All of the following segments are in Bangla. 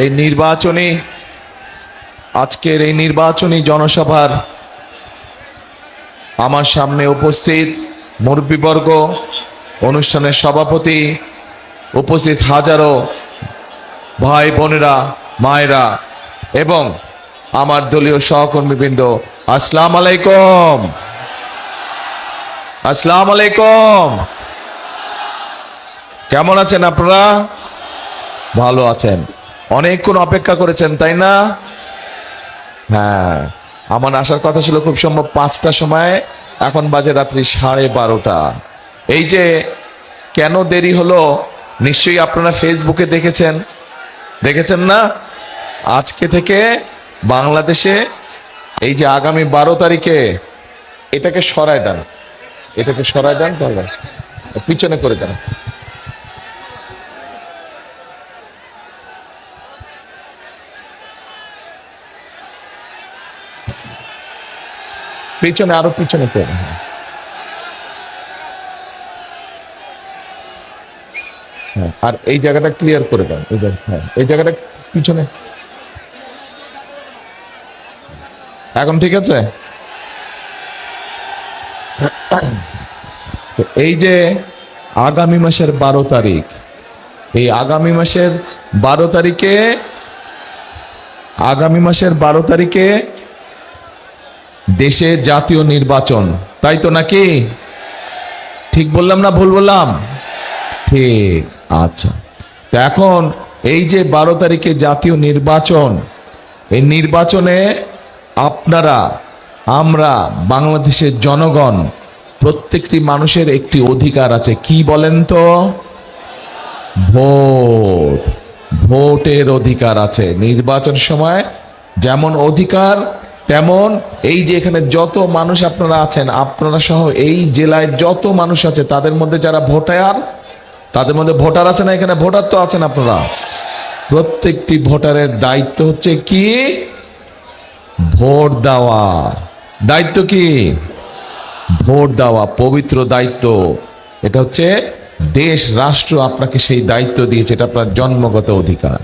এই নির্বাচনী, আজকের এই নির্বাচনী জনসভার আমার সামনে উপস্থিত মুরব্বীবর্গ, অনুষ্ঠানের সভাপতি, উপস্থিত হাজারো ভাই বোনেরা, মায়েরা এবং আমার দলীয় সহকর্মীবৃন্দ, আসসালাম আলাইকুম। আসসালাম আলাইকুম। কেমন আছেন আপনারা? ভালো আছেন। অনেকক্ষণ অপেক্ষা করেছেন, তাই না? হ্যাঁ আমার আসার কথা ছিল খুব সম্ভব পাঁচটার সময়, এখন বাজে রাত্রি সাড়ে বারোটা। এই যে কেন দেরি হলো, নিশ্চয়ই আপনারা ফেসবুকে দেখেছেন? দেখেছেন না? আজকে থেকে বাংলাদেশে এই যে আগামী বারো তারিখে এটাকে সরায় দেন। এটাকে সরায় দেন, তাহলে পিছনে করে দেন। পিছনে আরও পিছনে করে। দেন। হ্যাঁ, আর এই জায়গাটা ক্লিয়ার করে দেন হ্যাঁ, এই জায়গাটা পিছনে। এখন ঠিক আছে? তো এই যে আগামী মাসের বারো তারিখ এই আগামী মাসের বারো তারিখে আগামী মাসের বারো তারিখে দেশে জাতীয় নির্বাচন, তাই তো নাকি? ঠিক বললাম না ভুল বললাম? ঠিক আচ্ছা। তো এখন এই যে বারো তারিখে জাতীয় নির্বাচন, এই নির্বাচনে আপনারা, আমরা, বাংলাদেশের জনগণ, প্রত্যেকটি মানুষের একটি অধিকার আছে। কি বলেন তো? ভোট, ভোটের অধিকার আছে। নির্বাচন সময় যেমন অধিকার তেমন এই যে এখানে যত মানুষ আপনারা আছেন, আপনারা সহ এই জেলায় যত মানুষ আছে, তাদের মধ্যে যারা ভোটার, তাদের মধ্যে ভোটার আছে না এখানে? ভোটার তো আছেন আপনারা। প্রত্যেকটি ভোটারের দায়িত্ব হচ্ছে কি? ভোট দেওয়া। দায়িত্ব কি? ভোট দেওয়া, পবিত্র দায়িত্ব। এটা হচ্ছে দেশ, রাষ্ট্র আপনাকে সেই দায়িত্ব দিয়েছে, এটা আপনার জন্মগত অধিকার।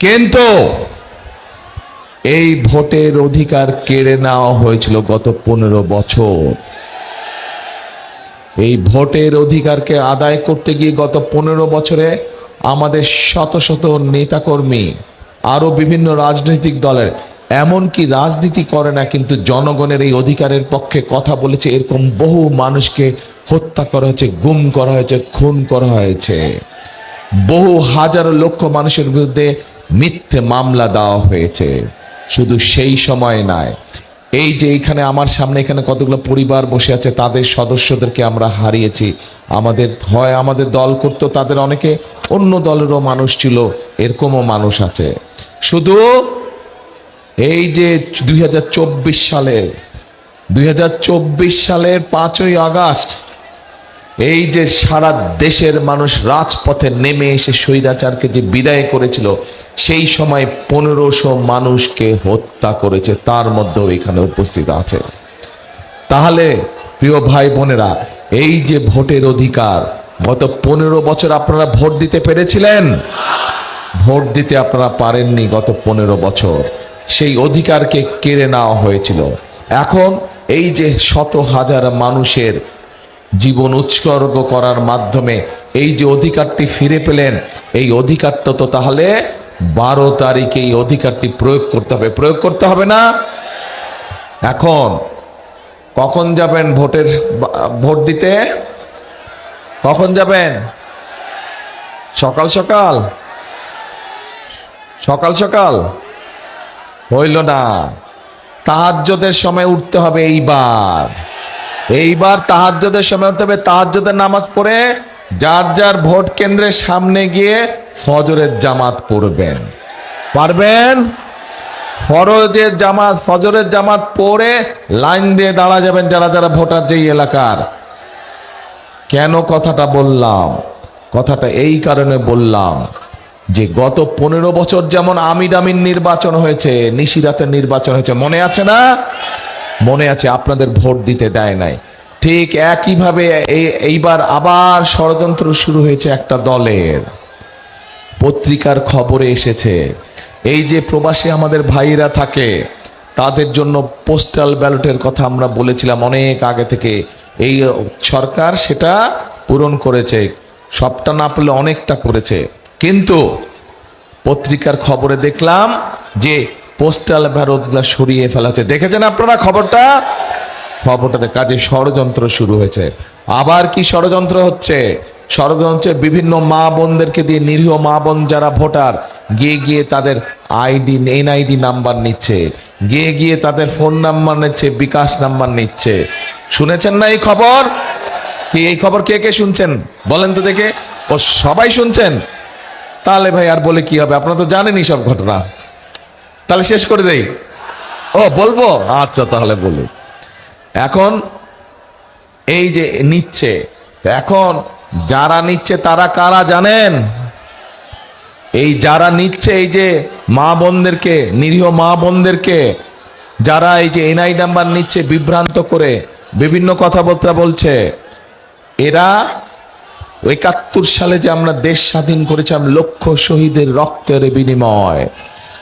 কিন্তু এই ভোটের অধিকার কেড়ে নেওয়া হয়েছিল গত পনেরো বছর। এই ভোটের অধিকারকে আদায় করতে গিয়ে গত পনেরো বছরে আমাদের শত শত নেতাকর্মী আরও বিভিন্ন রাজনৈতিক দলের, এমনকি রাজনীতি করে না, কিন্তু জনগণের এই অধিকারের পক্ষে কথা বলেছে। এরকম বহু মানুষকে হত্যা করা হয়েছে, গুম করা হয়েছে, খুন করা হয়েছে। বহু হাজার লক্ষ মানুষের বিরুদ্ধে মিথ্যে মামলা দেওয়া হয়েছে। শুধু সেই সময় নয়। এই যে এখানে আমার সামনে এখানে কতগুলো পরিবার বসে আছে, তাদের সদস্যদেরকে আমরা হারিয়েছি। আমাদের হয় আমাদের দল করতো, তাদের অনেকে অন্য দলেরও মানুষ ছিল, এরকমও মানুষ আছে। শুধু এই যে দুই হাজার চব্বিশ সালের, দুই হাজার চব্বিশ সালের পাঁচই আগস্ট এই যে সারা দেশের মানুষ রাজপথে নেমে এসে স্বৈরাচারকে যে বিদায় করেছিল, সেই সময় পনেরোশো মানুষকে হত্যা করেছে, তার মধ্যেও এখানে উপস্থিত আছে। তাহলে, প্রিয় ভাই বোনেরা, এই যে ভোটের অধিকার, গত পনেরো বছর আপনারা ভোট দিতে পেরেছিলেন? ভোট দিতে আপনারা পারেননি গত পনেরো বছর। সেই অধিকারকে কেড়ে নেওয়া হয়েছিল। এখন এই যে শত হাজার মানুষের জীবন উৎসর্গ করার মাধ্যমে এই যে অধিকারটি ফিরে পেলেন, এই অধিকারটা তো তাহলে বারো তারিখে এই অধিকারটি প্রয়োগ করতে হবে। প্রয়োগ করতে হবে না? এখন কখন যাবেন ভোটের ভোট দিতে? কখন যাবেন? সকাল সকাল? সকাল সকাল? হইল না। তাহাজ্জদের সময় উঠতে হবে এইবার। এইবার তাহাজ্জদের সময় উঠতে হবে। তাহাজ্জদের নামাজ পড়ে যার যার ভোট কেন্দ্রের সামনে গিয়ে ফজরের জামাত পড়বেন। পারবেন? ফরজের জামাত, ফজরের জামাত পড়ে লাইন দিয়ে দাঁড়া যাবেন যারা যারা ভোটার যেই এলাকার। কেন কথাটা বললাম? কথাটা এই কারণে বললাম যে গত পনেরো বছর যেমন আমির নির্বাচন হয়েছে, নিশিরাতের নির্বাচন হয়েছে, মনে আছে না? মনে আছে আপনাদের ভোট দিতে দেয় নাই। ঠিক একইভাবে এই- এইবার আবার ষড়যন্ত্র শুরু হয়েছে একটা দলের। পত্রিকার খবরে এসেছে, এই যে প্রবাসী আমাদের ভাইরা থাকে, তাদের জন্য পোস্টাল ব্যালটের কথা আমরা বলেছিলাম অনেক আগে থেকে। এই সরকার সেটা পূরণ করেছে, সবটা না পেলে অনেকটা করেছে। কিন্তু পত্রিকার খবরে দেখলাম যে পোস্টাল ব্যালটগুলো সরিয়ে ফেলা হচ্ছে দেখেছেন আপনারা খবরটা? খবরটাতে কাজে ষড়যন্ত্র শুরু হয়েছে। আবার কি ষড়যন্ত্র হচ্ছে? ষড়যন্ত্রে বিভিন্ন মা বোনদেরকে দিয়ে নিরীহ মা বোন যারা ভোটার, গিয়ে গিয়ে তাদের আইডি, এনআইডি নাম্বার নিচ্ছে। গিয়ে গিয়ে তাদের ফোন নাম্বার নিচ্ছে, বিকাশ নাম্বার নিচ্ছে। শুনেছেন না এই খবর? কি এই খবর কে কে শুনছেন? বলেন তো দেখে। ও সবাই শুনছেন? তাহলে ভাই আর বলে কি হবে? আপনারা তো জানেনই সব ঘটনা। তাহলে শেষ করে দেই। ও, বলব? আচ্ছা তাহলে বলুন এখন এই যে নিচ্ছে, এখন যারা নিচ্ছে তারা কারা জানেন? এই যারা নিচ্ছে এই যে মা বোনদেরকে, নিরীহ মা বোনদেরকে, যারা এই যে এনআই নাম্বার নিচ্ছে বিভ্রান্ত করে, বিভিন্ন কথাবার্তা বলছে, এরা একাত্তর সালে যে আমরা দেশ স্বাধীন করেছিলাম লক্ষ শহীদের রক্তের বিনিময়।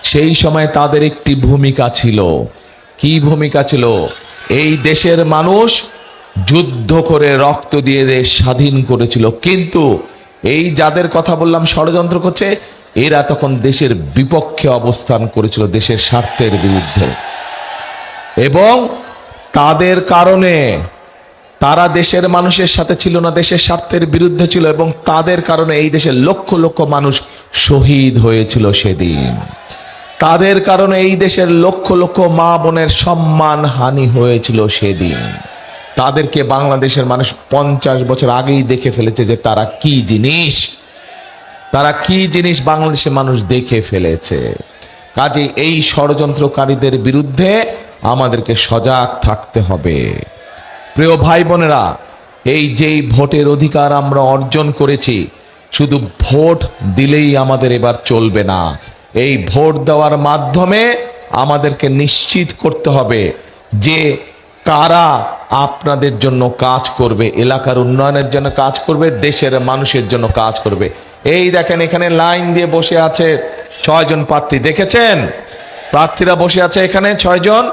সেই সময় তাদের একটি ভূমিকা ছিল। কি ভূমিকা ছিল? এই দেশের মানুষ যুদ্ধ করে রক্ত দিয়ে দেশ স্বাধীন করেছিল। কিন্তু এই যাদের কথা বললাম ষড়যন্ত্র করছে, এরা তখন দেশের বিপক্ষে অবস্থান করেছিল দেশের স্বার্থের বিরুদ্ধে। এবং তাদের কারণে তারা দেশের মানুষের সাথে ছিল না, দেশের স্বার্থের বিরুদ্ধে ছিল এবং তাদের কারণে এই দেশের লক্ষ লক্ষ মানুষ শহীদ হয়েছিল সেদিন। তাদের কারণে এই দেশের লক্ষ লক্ষ মা বোনের সম্মান হানি হয়েছিল সেদিন। তাদেরকে বাংলাদেশের মানুষ পঞ্চাশ বছর আগেই দেখে ফেলেছে যে তারা কি জিনিস। তারা কি জিনিস বাংলাদেশের মানুষ দেখে ফেলেছে। কাজে এই ষড়যন্ত্রকারীদের বিরুদ্ধে আমাদেরকে সজাগ থাকতে হবে। প্রিয় ভাই বোনেরা এই যেই ভোটের অধিকার আমরা অর্জন করেছি, শুধু ভোট দিলেই আমাদের এবার চলবে না। এই ভোট দেওয়ার মাধ্যমে আমাদেরকে নিশ্চিত করতে হবে যে কারা আপনাদের জন্য কাজ করবে, এলাকার উন্নয়নের জন্য কাজ করবে, দেশের মানুষের জন্য কাজ করবে। এই দেখেন এখানে লাইন দিয়ে বসে আছে ছয়জন প্রার্থী, দেখেছেন? প্রার্থীরা বসে আছে এখানে ছয়জন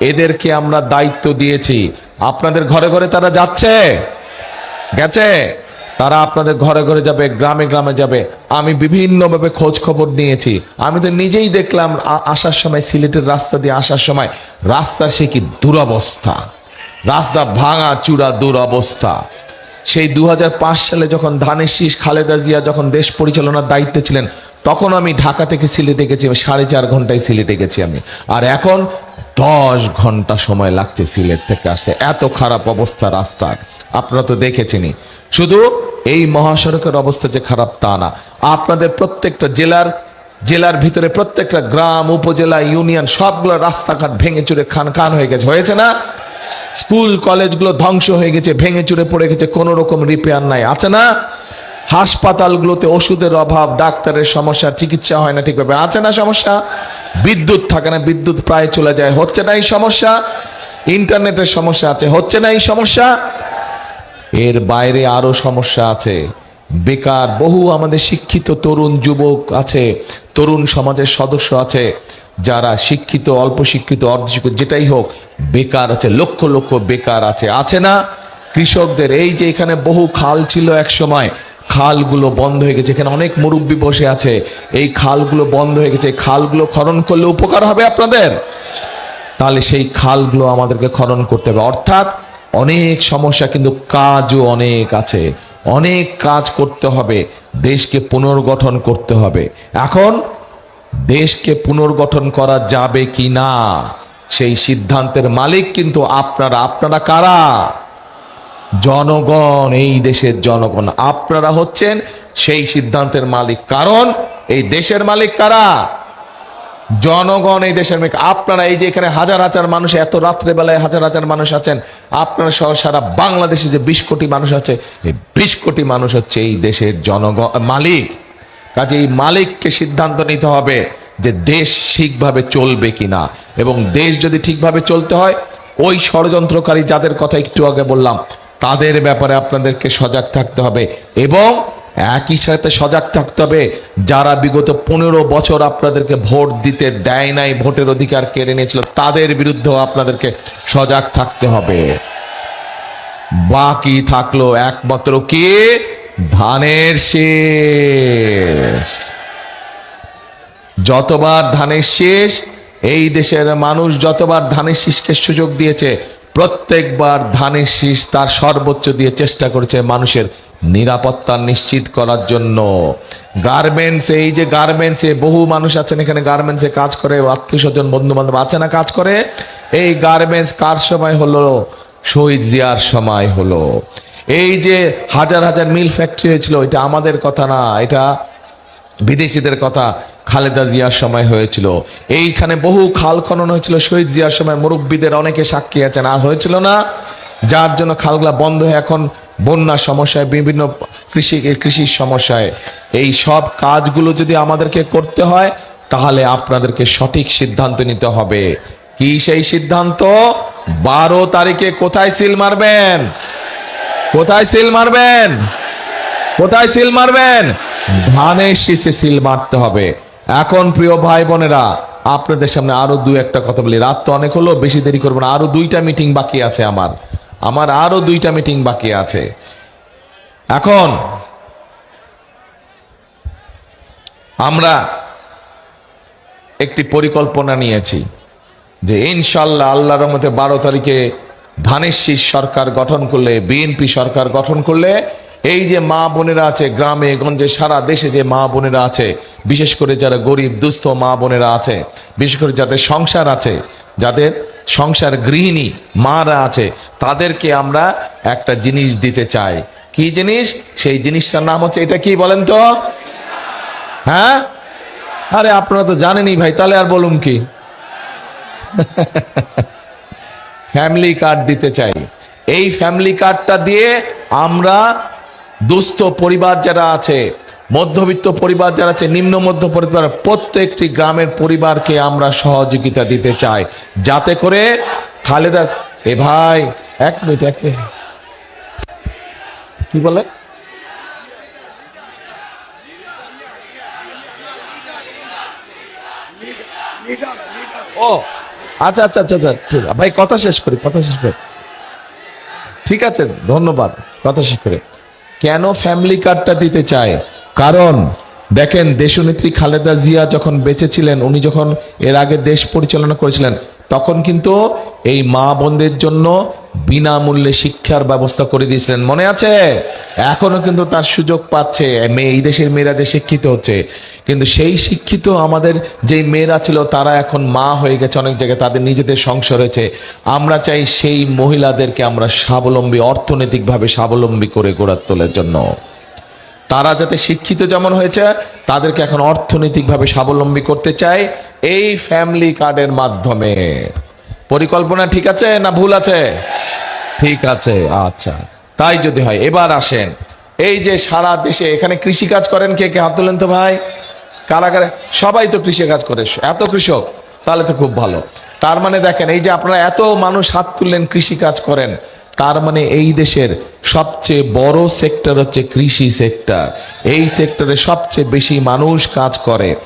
এদেরকে আমরা দায়িত্ব দিয়েছি। আপনাদের ঘরে ঘরে তারা যাচ্ছে? গেছে? তারা আপনাদের ঘরে ঘরে যাবে, গ্রামে গ্রামে যাবে। আমি বিভিন্নভাবে খোঁজ খবর নিয়েছি। আমি তো নিজেই দেখলাম আসার সময়, সিলেটের রাস্তা দিয়ে আসার সময়, রাস্তা সে কি দুরবস্থা। রাস্তা ভাঙা চূড়া দুরবস্থা। সেই দুহাজার পাঁচ সালে যখন ধানের শীষ, খালেদা জিয়া যখন দেশ পরিচালনার দায়িত্বে ছিলেন, তখন আমি ঢাকা থেকে সিলেটে গেছি সাড়ে চার ঘন্টায় সিলেটে গেছি আমি। আর এখন দশ ঘণ্টা সময় লাগছে সিলেট থেকে আসতে। এত খারাপ অবস্থা রাস্তার। আপনারা তো দেখেছেনই। শুধু এই মহাসড়কের অবস্থা যে খারাপ তা না, আপনাদের প্রত্যেকটা জেলার জেলার ভিতরে প্রত্যেকটা গ্রাম, উপজেলা, ইউনিয়ন, সবগুলো রাস্তাঘাট ভেঙে চুরে খান খান হয়ে গেছে। হয়েছে না? স্কুল, কলেজগুলো ধ্বংস হয়ে গেছে, ভেঙে চুরে পড়ে গেছে, কোনো রকম রিপেয়ার নাই। আছে না? হাসপাতালগুলোতে ওষুধের অভাব, ডাক্তারের সমস্যা, চিকিৎসা হয় না ঠিকভাবে। আছে না সমস্যা? বিদ্যুৎ থাকে না, বিদ্যুৎ প্রায় চলে যায়। হচ্ছে না এই সমস্যা? ইন্টারনেটের সমস্যা আছে। হচ্ছে না এই সমস্যা? এর বাইরে আরও সমস্যা আছে। বেকার, বহু আমাদের শিক্ষিত তরুণ যুবক আছে, তরুণ সমাজের সদস্য আছে, যারা শিক্ষিত, অল্প শিক্ষিত, অর্ধশিক্ষিত, যেটাই হোক, বেকার আছে, লক্ষ লক্ষ বেকার আছে। আছে না? কৃষকদের, এই যে এখানে বহু খাল ছিল এক সময়, খালগুলো বন্ধ হয়ে গেছে। এখানে অনেক মুরব্বী বসে আছে। এই খালগুলো বন্ধ হয়ে গেছে। খালগুলো খনন করলে উপকার হবে আপনাদের? তাহলে সেই খালগুলো আমাদেরকে খনন করতে হবে। অর্থাৎ অনেক সমস্যা, কিন্তু কাজও অনেক আছে। অনেক কাজ করতে হবে, দেশকে পুনর্গঠন করতে হবে। এখন দেশকে পুনর্গঠন করা যাবে কি না, সেই সিদ্ধান্তের মালিক কিন্তু আপনারা। আপনারা কারা? জনগণ, এই দেশের জনগণ। আপনারা হচ্ছেন সেই সিদ্ধান্তের মালিক। কারণ এই দেশের মালিক কারা? জনগণ এই দেশের মেয়ে আপনারা এই যে এখানে হাজার হাজার মানুষ, এত রাত্রে বেলায় হাজার হাজার মানুষ আছেন, আপনারা সহ সারা বাংলাদেশে যে বিশ কোটি মানুষ আছে, এই বিশ কোটি মানুষ হচ্ছে এই দেশের জনগণ, মালিক। কাজে এই মালিককে সিদ্ধান্ত নিতে হবে যে দেশ ঠিকভাবে চলবে কিনা। এবং দেশ যদি ঠিকভাবে চলতে হয়, ওই ষড়যন্ত্রকারী যাদের কথা একটু আগে বললাম, তাদের ব্যাপারে আপনাদেরকে সজাগ থাকতে হবে। এবং একই সাথে সজাগ থাকতে হবে। যারা বিগত পনেরো বছর আপনাদেরকে ভোট দিতে দেয় নাই, ভোটের অধিকার কেড়ে নিয়েছিল, তাদের বিরুদ্ধেও আপনাদেরকে সজাগ থাকতে হবে। বাকি থাকল একমাত্র কি? ধানের শেষ। যতবার ধানের শেষ, এই দেশের মানুষ যতবার ধানের শীষকে সুযোগ দিয়েছে, প্রত্যেকবার ধানের শীষ তার সর্বোচ্চ দিয়ে চেষ্টা করেছে মানুষের নিরাপত্তা নিশ্চিত করার জন্য। গার্মেন্টস এই যে গার্মেন্টসে বহু মানুষ আছেন এখানে গার্মেন্টসে কাজ করে আত্মীয় স্বজন বন্ধু বান্ধব আছে না কাজ করে? এই গার্মেন্টস কার সময় হলো? শহীদ জিয়ার সময় হলো। এই যে হাজার হাজার মিল ফ্যাক্টরি হয়েছিল, এটা আমাদের কথা না, এটা বিদেশিদের কথা। খালেদা জিয়ার সময় হয়েছিল। এইখানে বহু খাল খনন হয়েছিল, শহীদ জিয়ার সময় মুরব্বীদের অনেকে সাক্ষী আছেন। আর হয়েছিল না, যার জন্য খালগুলা বন্ধ। হয়ে এখন বন্যার সমস্যায়, বিভিন্ন কৃষি কৃষির সমস্যায়, এই সব কাজগুলো যদি আমাদেরকে করতে হয়, তাহলে আপনাদেরকে সঠিক সিদ্ধান্ত নিতে হবে। কি সেই সিদ্ধান্ত? বারো তারিখে কোথায় সিল মারবেন? কোথায় সিল মারবেন? কোথায় সিল মারবেন? ধানের শীষে সিল মারতে হবে। এখন প্রিয় ভাই বোনেরা, আপনাদের সামনে আরও দু একটা কথা বলি। রাত তো অনেক হলো, বেশি দেরি করব না। আরও দুইটা মিটিং বাকি আছে আমার। আমার আরও দুইটা মিটিং বাকি আছে। এখন আমরা একটি পরিকল্পনা নিয়েছি যে ইনশাল্লাহ আল্লাহ রহমতে বারো তারিখে ধানেশ্বী সরকার গঠন করলে, বিএনপি সরকার গঠন করলে এই যে মা বোনেরা আছে গ্রামে, গঞ্জে, সারা দেশে যে মা বোনেরা আছে, বিশেষ করে যারা গরিব, দুস্থ মা বোনেরা আছে, বিশেষ করে যাদের সংসার আছে, যাদের সংসার গৃহিণী মারা আছে, তাদেরকে আমরা একটা জিনিস দিতে চাই। কি জিনিস? সেই জিনিসটার নাম হচ্ছে, এটা কি বলেন তো? হ্যাঁ? আরে আপনারা তো জানেনই ভাই, তাহলে আর বলুন কি? ফ্যামিলি কার্ড দিতে চাই। এই ফ্যামিলি কার্ডটা দিয়ে আমরা দুস্থ পরিবার যারা আছে, মধ্যবিত্ত পরিবার যারা আছে, নিম্ন মধ্য পরিবার, প্রত্যেকটি গ্রামের পরিবারকে আমরা সহযোগিতা দিতে চাই। যাতে করে খালেদা, এ ভাই, এক মিনিট এক মিনিট। কি বলে? ও আচ্ছা আচ্ছা আচ্ছা আচ্ছা ঠিক ভাই, কথা শেষ করি, কথা শেষ করি। ঠিক আছে, ধন্যবাদ। কথা শেষ করে। কেন ফ্যামিলি কার্ডটা দিতে চায়? কারণ, দেখেন দেশনেত্রী খালেদা জিয়া যখন বেঁচে ছিলেন, উনি যখন এর আগে দেশ পরিচালনা করেছিলেন তখন কিন্তু এই মা বোনদের জন্য বিনামূল্যে শিক্ষার ব্যবস্থা করে দিয়েছিলেন। মনে আছে? এখনও কিন্তু তার সুযোগ পাচ্ছে। মেয়ে, এই দেশের মেয়েরা যে শিক্ষিত হচ্ছে। কিন্তু সেই শিক্ষিত আমাদের যেই মেয়েরা ছিল, তারা এখন মা হয়ে গেছে অনেক জায়গায়। তাদের নিজেদের সংসার হয়েছে। আমরা চাই সেই মহিলাদেরকে আমরা স্বাবলম্বী, অর্থনৈতিকভাবে স্বাবলম্বী করে গড়ে তোলার জন্য। তারা যাতে শিক্ষিত যেমন হয়েছে, তাদেরকে এখন অর্থনৈতিকভাবে স্বাবলম্বী করতে চাই এই ফ্যামিলি কার্ডের মাধ্যমে। পরিকল্পনা ঠিক আছে না ভুল আছে? ঠিক আছে আচ্ছা। তাই যদি হয়, এবার আসেন। এই যে সারা দেশে এখানে কৃষি কাজ করেন কে কে? হাত তোলেন তো ভাই। কারাগারে সবাই তো কৃষি কাজ করে। এত কৃষক, তাহলে তো খুব ভালো। তার মানে দেখেন, এই যে আপনারা এত মানুষ হাত তুললেন কৃষি কাজ করেন, তার মানে এই দেশের সবচেয়ে বড় সেক্টর হচ্ছে কৃষি সেক্টর এই সেক্টরে সবচেয়ে বেশি মানুষ কাজ করে।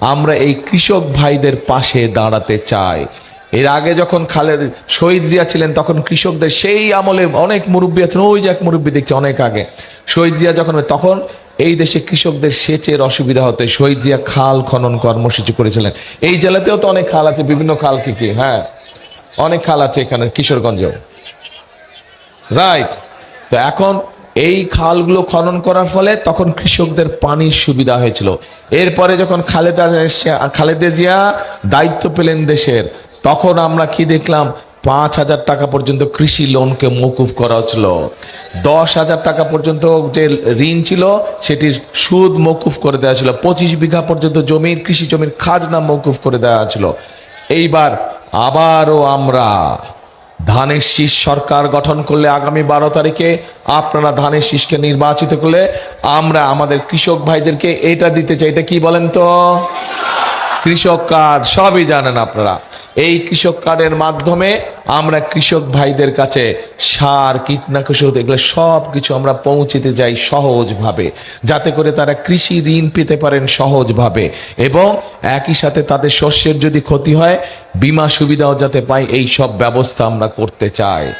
আমরা এই কৃষক ভাইদের পাশে দাঁড়াতে চাই। এর আগে যখন খালেদ শহীদ জিয়া ছিলেন, তখন কৃষকদের সেই আমলে অনেক মুরব্বী আছেন, ওই যে এক মুরব্বী দেখছে অনেক আগে। শহীদ জিয়া যখন তখন এই দেশে কৃষকদের সেচের অসুবিধা হতে। শহীদ জিয়া খাল খনন কর্মসূচি করেছিলেন। এই জেলাতেও তো অনেক খাল আছে, বিভিন্ন খাল কি কি হ্যাঁ। অনেক খাল আছে এখানে, কিশোরগঞ্জেও। রাইট তো এখন এই খালগুলো খনন করার ফলে তখন কৃষকদের পানির সুবিধা হয়েছিল। এরপরে যখন খালেদা খালেদা জিয়া দায়িত্ব পেলেন দেশের, তখন আমরা কি দেখলাম? পাঁচ হাজার টাকা পর্যন্ত কৃষি লোনকে মকুফ করা হচ্ছিল। দশ হাজার টাকা পর্যন্ত যে ঋণ ছিল, সেটির সুদ মকুফ করে দেওয়া ছিল পঁচিশ বিঘা পর্যন্ত জমির, কৃষি জমির খাজনা মকুফ করে দেওয়া ছিল এইবার আবারও আমরা ধানের শীষ সরকার গঠন করলে আগামী বারো তারিখে আপনারা ধানের শীষকে নির্বাচিত করলে আমরা আমাদের কৃষক ভাইদেরকে এটা দিতে চাই। এটা কি বলেন তো? কৃষক কার্ড সবই জানেন আপনারা। এই কৃষক কার্ডের মাধ্যমে আমরা কৃষক ভাইদের কাছে সার, কীটনাশক এগুলো সব কিছু আমরা পৌঁছতে যাই সহজভাবে। যাতে করে তারা কৃষি ঋণ পেতে পারেন সহজভাবে। এবং একই সাথে তাদের শস্যের যদি ক্ষতি হয়, বীমা সুবিধাও যাতে পায় এই সব ব্যবস্থা আমরা করতে চাই।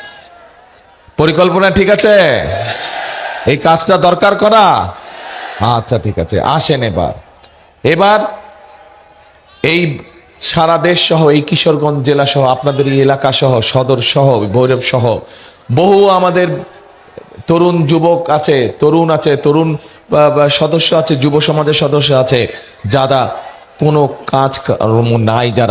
পরিকল্পনা ঠিক আছে? এই কাজটা দরকার করা? আচ্ছা ঠিক আছে। আসেন এবার। এবার এই সারা দেশ সহ, এই কিশোরগঞ্জ জেলা সহ, আপনাদের এই এলাকা সহ, সদর সহ, ভৈরব সহ, বহু আমাদের তরুণ যুবক আছে, তরুণ আছে, তরুণ সদস্য আছে, যুব সমাজের সদস্য আছে, যারা কোনো কাজ নাই, যারা